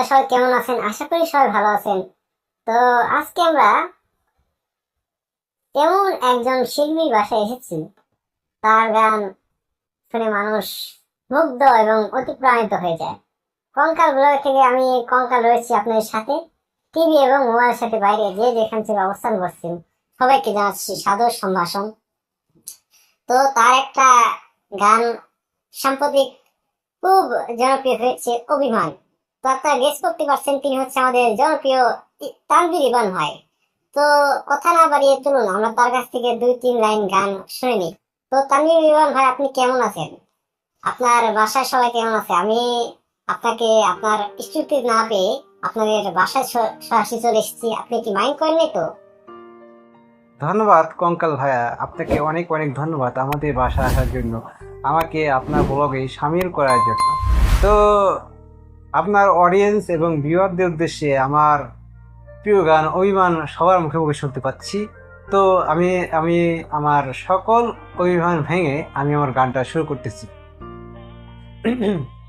আপনারা সবাই কেমন আছেন? আশা করি সবাই ভালো আছেন। তো আজকে আমরা তেমন একজন শিল্পীর বাসায় এসেছি। তার গান শুনে মানুষ মুগ্ধ এবং অতিপ্রাণিত হয়ে যায়। কঙ্কাল ব্লগ থেকে আমি কঙ্কাল রয়েছি আপনাদের সাথে। টিভি এবং মোবাইলের সাথে বাইরে যে যেখান থেকে অবস্থান করছেন, সবাইকে জানাচ্ছি সাদর সম্ভাষণ। তো তার একটা গান সাম্প্রতিক খুব জনপ্রিয় হয়েছে অভিমান। তো আপনারা গেস করতে পারছেন, তিনি হচ্ছে আমাদের জনপ্রিয় তানবির ইবান ভাই। তো কথা না বাড়িয়ে চলুন, আমরা তার কাছ থেকে দুই তিন লাইন গান শুনে নিই। তো তানভীর ইবান ভাই, আপনি কেমন আছেন? আপনার বাসায় সবাই কেমন আছে? আমি আপনাকে, আপনার স্তুতি না পেয়ে আপনাদের বাসায় সরাসরি চলে এসেছি। আপনি কি মাইন্ড করেননি তো? ধন্যবাদ কঙ্কাল ভাইয়া, আপনাকে অনেক অনেক ধন্যবাদ আমাদের বাসায় আসার জন্য। আমাকে আপনার ব্লগে সামিল করার জন্য। তো আপনার অডিয়েন্স এবং ভিউয়ারদের উদ্দেশ্যে আমার প্রিয় গান, অভিমান সবার মুখে মুখে শুনতে পাচ্ছি তো আমি আমি, আমার সকল অভিমান ভেঙে আমি আমার গানটা শুরু করতেছি।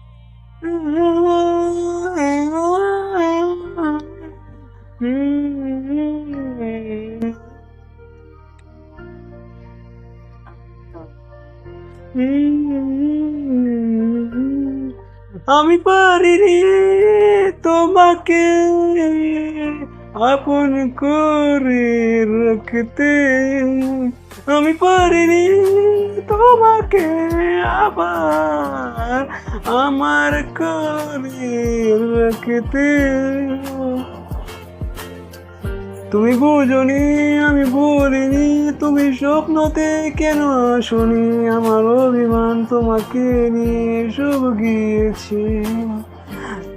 আমি পারিনি তোমাকে আপন করে রাখতে। আমি পারিনি তোমাকে আবার আমার করে রাখতে। তুমি বুঝনি, আমি বলিনি তুমি স্বপ্নতে কেন শুনি আমার অভিমান তোমাকে নিয়ে সব গিয়েছে।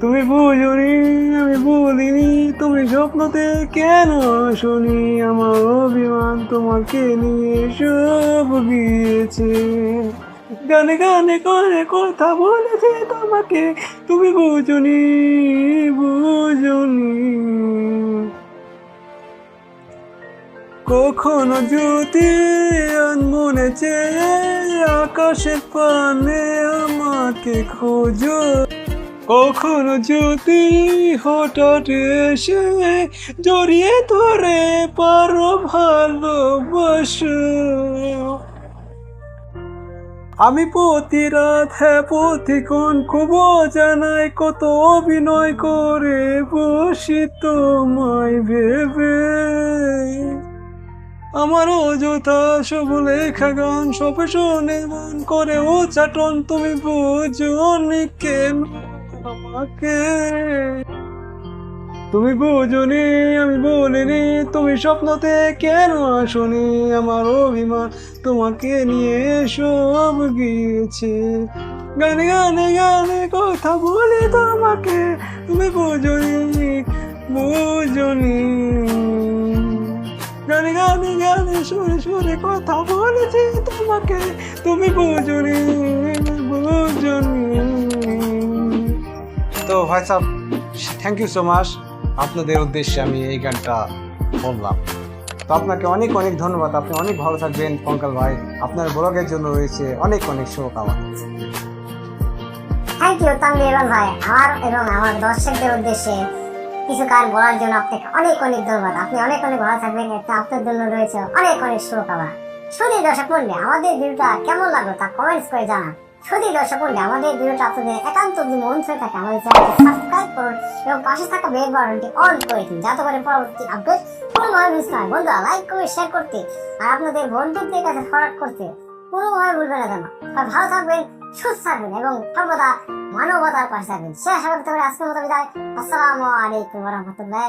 তুমি বুঝনি, আমি বলিনি তুমি স্বপ্নতে কেন শুনি আমার অভিমান তোমাকে নিয়ে সব গিয়েছে। গানে গানে করে কথা বলেছে তোমাকে। তুমি বুঝনি। কখনো যদি মনে চেয়ে আকাশের পানে আমাকে খোঁজো। কখনো যদি হঠাৎ এসে জড়িয়ে ধরে পারো ভালোবাসো। আমি প্রতি রাত হ্যাঁ প্রতিক্ষণ খুব জানাই কত অভিনয় করে বসি তোমায় ভেবে। আমার অযথা সব লেখা গান, সব শুনে মন করে, ও চাটন তুমি বুঝনি কেন? আমাকে তুমি বুঝনি আমি বলিনি তুমি স্বপ্নতে কেন আসনি আমার অভিমান তোমাকে নিয়ে সব গিয়েছে। গানে গানে গানে কথা বলে তোমাকে, তুমি বুঝনি বুঝনি গানে গানে গানে সুরে সুরে কথা বলেছি তোমাকে। তুমি বুঝনি বুঝনি। তো ভাই সাহেব থ্যাংক ইউ সো মাচ আপনাদের উদ্দেশ্যে আমি এই গানটা বললাম। তো আপনাকে অনেক অনেক ধন্যবাদ। আপনি অনেক ভালো থাকবেন পঙ্কাল ভাই। আপনার ব্লগের জন্য রয়েছে অনেক অনেক শুভকামনা। থ্যাংক ইউ ইবান ভাই। আমার এবং আমার দর্শকদের উদ্দেশ্যে কিছু গান বলার জন্য আপনাকে অনেক অনেক ধন্যবাদ। আপনি অনেক অনেক ভালো থাকবেন এটা আপনার জন্য রয়েছে অনেক অনেক শুভকামনা। শুধু দর্শক মন্ডলী আমাদের ভিডিওটা কেমন লাগল তা কমেন্টস করে জানান। শুধু দর্শক মন্ডলী আমাদের ভিডিওটা আপনাদের একান্ত যদি মন হয়ে থাকে, আমাদের চ্যানেলটি সাবস্ক্রাইব করুন এবং পাশে থাকা বেল বাটনটি অন করে দিন, যাতে করে পরবর্তী আপডেট কোনোভাবে মিস নয় বন্ধুরা লাইক করে শেয়ার করতে আর আপনাদের বন্ধুদের কাছে ফরওয়ার্ড করতে কোনোভাবে ভুলবেন না যেন। আর ভালো থাকবেন সুস্থ থাকবেন এবং সর্বদা মানবতার পাশে থাকবেন শেষ করতে পারে আজকের মতো বিদায়। আসসালামু আলাইকুম রহমতুল্লাহ